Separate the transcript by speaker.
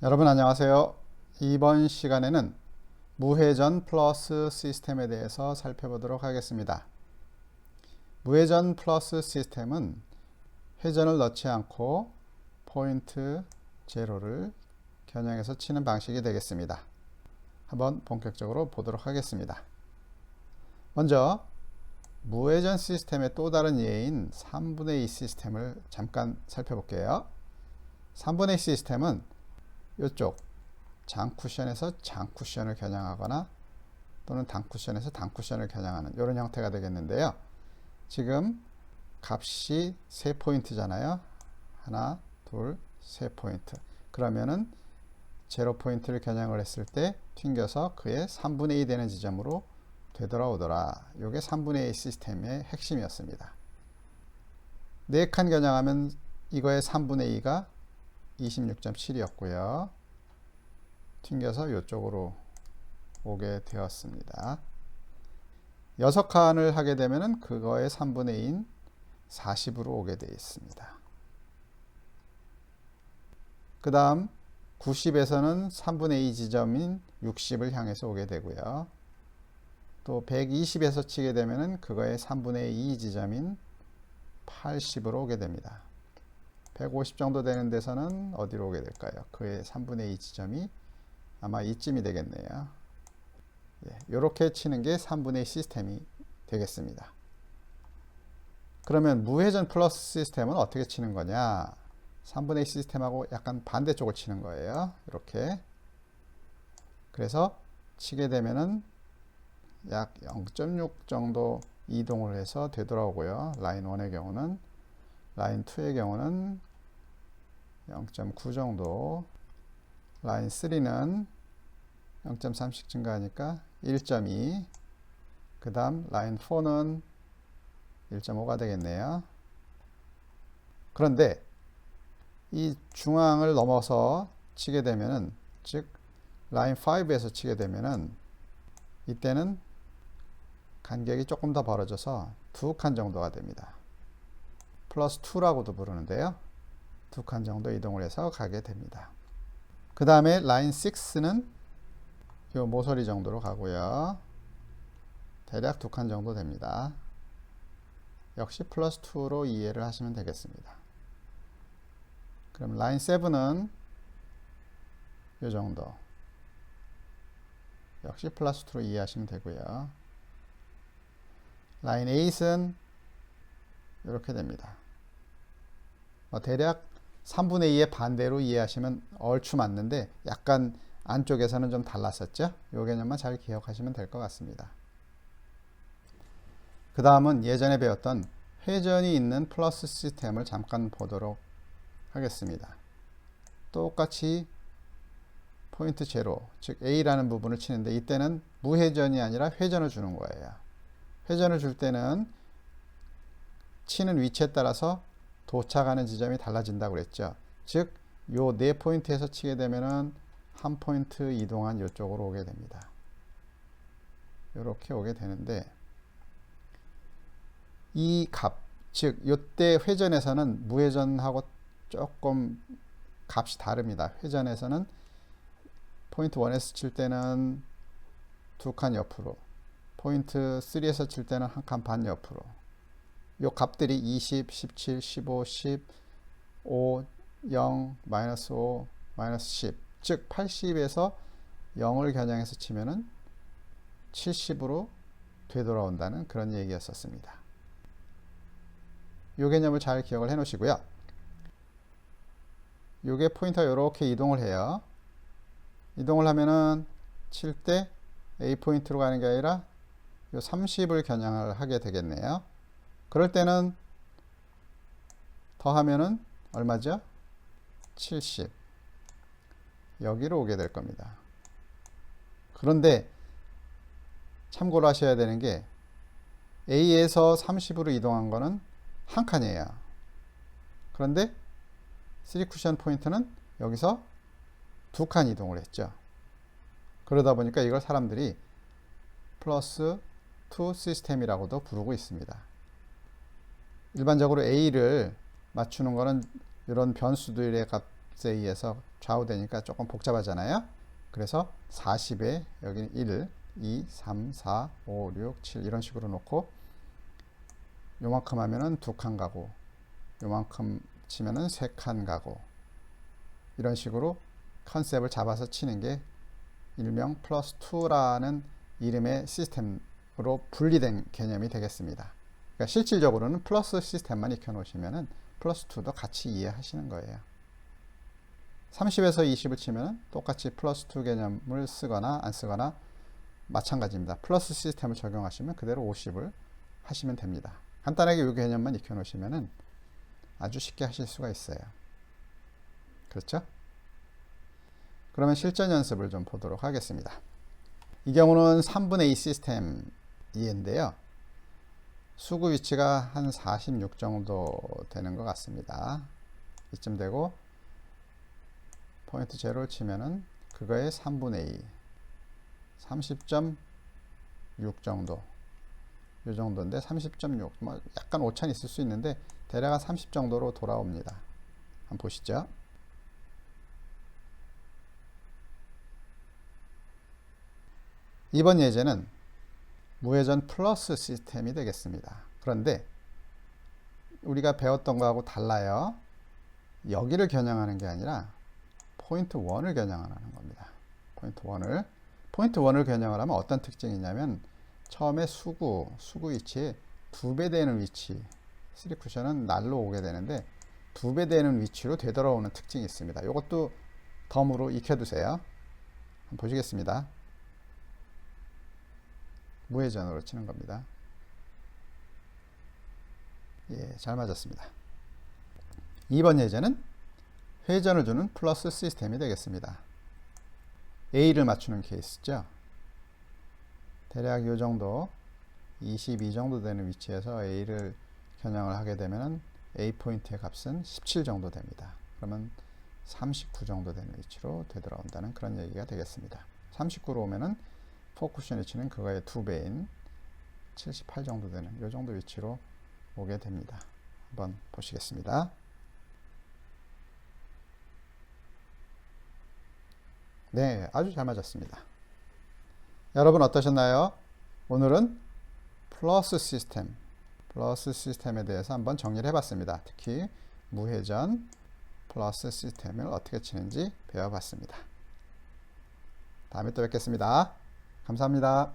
Speaker 1: 여러분 안녕하세요. 이번 시간에는 무회전 플러스 시스템에 대해서 살펴보도록 하겠습니다. 무회전 플러스 시스템은 회전을 넣지 않고 포인트 제로를 겨냥해서 치는 방식이 되겠습니다. 한번 본격적으로 보도록 하겠습니다. 먼저 무회전 시스템의 또 다른 예인 3분의 2 시스템을 잠깐 살펴볼게요. 3분의 2 시스템은 이쪽 장 쿠션에서 장 쿠션을 겨냥하거나 또는 단 쿠션에서 단 쿠션을 겨냥하는 이런 형태가 되겠는데요. 지금 값이 세 포인트잖아요. 하나, 둘, 세 포인트. 그러면은 제로 포인트를 겨냥을 했을 때 튕겨서 그의 3분의 2 되는 지점으로 되돌아오더라. 이게 3분의 2 시스템의 핵심이었습니다. 네칸 겨냥하면 이거의 3분의 2가 26.7이었고요. 튕겨서 이쪽으로 오게 되었습니다. 6칸을 하게 되면 그거의 3분의 2인 40으로 오게 되어 있습니다. 그 다음 90에서는 3분의 2 지점인 60을 향해서 오게 되고요. 또 120에서 치게 되면 그거의 3분의 2 지점인 80으로 오게 됩니다. 150 정도 되는 데서는 어디로 오게 될까요? 그의 3분의 2 지점이 아마 이쯤이 되겠네요. 예, 이렇게 치는 게 3분의 2 시스템이 되겠습니다. 그러면 무회전 플러스 시스템은 어떻게 치는 거냐? 3분의 2 시스템하고 약간 반대쪽을 치는 거예요. 이렇게. 그래서 치게 되면은 약 0.6 정도 이동을 해서 되돌아오고요. 라인 1의 경우는 라인 2의 경우는 0.9 정도 라인 3는 0.3씩 증가하니까 1.2 그 다음 라인 4는 1.5가 되겠네요. 그런데 이 중앙을 넘어서 치게 되면은 즉 라인 5에서 치게 되면은 이때는 간격이 조금 더 벌어져서 두 칸 정도가 됩니다. 플러스 2라고도 부르는데요. 두 칸 정도 이동을 해서 가게 됩니다. 그 다음에 라인 6는 요 모서리 정도로 가고요. 대략 두 칸 정도 됩니다. 역시 플러스 2로 이해를 하시면 되겠습니다. 그럼 라인 7은 요 정도. 역시 플러스 2로 이해하시면 되고요. 라인 8은 이렇게 됩니다. 뭐 대략 3분의 2의 반대로 이해하시면 얼추 맞는데 약간 안쪽에서는 좀 달랐었죠? 이 개념만 잘 기억하시면 될 것 같습니다. 그 다음은 예전에 배웠던 회전이 있는 플러스 시스템을 잠깐 보도록 하겠습니다. 똑같이 포인트 제로, 즉 A라는 부분을 치는데 이때는 무회전이 아니라 회전을 주는 거예요. 회전을 줄 때는 치는 위치에 따라서 도착하는 지점이 달라진다고 그랬죠. 즉, 요 네 포인트에서 치게 되면은 한 포인트 이동한 이쪽으로 오게 됩니다. 이렇게 오게 되는데 이 값, 즉 요때 회전에서는 무회전하고 조금 값이 다릅니다. 회전에서는 포인트 1에서 칠 때는 두 칸 옆으로, 포인트 3에서 칠 때는 한 칸 반 옆으로, 요 값들이 20, 17, 15, 10, 5, 0, 마이너스 5, 마이너스 10. 즉 80에서 0을 겨냥해서 치면은 70으로 되돌아온다는 그런 얘기였었습니다. 요 개념을 잘 기억을 해 놓으시고요. 요게 포인터가 이렇게 이동을 해요. 이동을 하면은 칠 때 A 포인트로 가는 게 아니라 요 30을 겨냥을 하게 되겠네요. 그럴 때는 더하면은 얼마죠? 70 여기로 오게 될 겁니다. 그런데 참고로 하셔야 되는 게 A에서 30으로 이동한 거는 한 칸이에요. 그런데 3쿠션 포인트는 여기서 두 칸 이동을 했죠. 그러다 보니까 이걸 사람들이 플러스 2 시스템이라고도 부르고 있습니다. 일반적으로 A를 맞추는 거는 이런 변수들의 값 Z에서 좌우되니까 조금 복잡하잖아요. 그래서 40에 여기는 1, 2, 3, 4, 5, 6, 7 이런 식으로 놓고 요만큼 하면은 두 칸 가고 요만큼 치면은 세 칸 가고 이런 식으로 컨셉을 잡아서 치는 게 일명 플러스 2라는 이름의 시스템으로 분리된 개념이 되겠습니다. 그러니까 실질적으로는 플러스 시스템만 익혀 놓으시면은 플러스 2도 같이 이해하시는 거예요. 30에서 20을 치면 똑같이 플러스 2 개념을 쓰거나 안 쓰거나 마찬가지입니다. 플러스 시스템을 적용하시면 그대로 50을 하시면 됩니다. 간단하게 이 개념만 익혀 놓으시면 아주 쉽게 하실 수가 있어요. 그렇죠? 그러면 실전 연습을 좀 보도록 하겠습니다. 이 경우는 3분의 2 시스템 이해인데요. 수구 위치가 한 46 정도 되는 것 같습니다. 이쯤 되고 포인트 제로를 치면은 그거의 3분의 2 30.6 정도 이 정도인데 30.6 뭐 약간 오차는 있을 수 있는데 대략 한 30 정도로 돌아옵니다. 한번 보시죠. 이번 예제는 무회전 플러스 시스템이 되겠습니다. 그런데 우리가 배웠던 거하고 달라요. 여기를 겨냥하는 게 아니라 포인트 1을 겨냥하는 겁니다. 포인트 1을 포인트 1을 겨냥을 하면 어떤 특징이 있냐면 처음에 수구, 수구 위치에 두 배 되는 위치 3쿠션은 날로 오게 되는데 두 배 되는 위치로 되돌아오는 특징이 있습니다. 이것도 덤으로 익혀두세요. 보시겠습니다. 무회전으로 치는 겁니다. 예, 잘 맞았습니다. 2번 예제는 회전을 주는 플러스 시스템이 되겠습니다. A를 맞추는 케이스죠. 대략 이 정도 22 정도 되는 위치에서 A를 겨냥을 하게 되면 A 포인트의 값은 17 정도 됩니다. 그러면 39 정도 되는 위치로 되돌아온다는 그런 얘기가 되겠습니다. 39로 오면은 포쿠션 위치는 그거의 두 배인 78 정도 되는 이 정도 위치로 오게 됩니다. 한번 보시겠습니다. 네, 아주 잘 맞았습니다. 여러분 어떠셨나요? 오늘은 플러스 시스템, 플러스 시스템에 대해서 한번 정리를 해봤습니다. 특히 무회전 플러스 시스템을 어떻게 치는지 배워봤습니다. 다음에 또 뵙겠습니다. 감사합니다.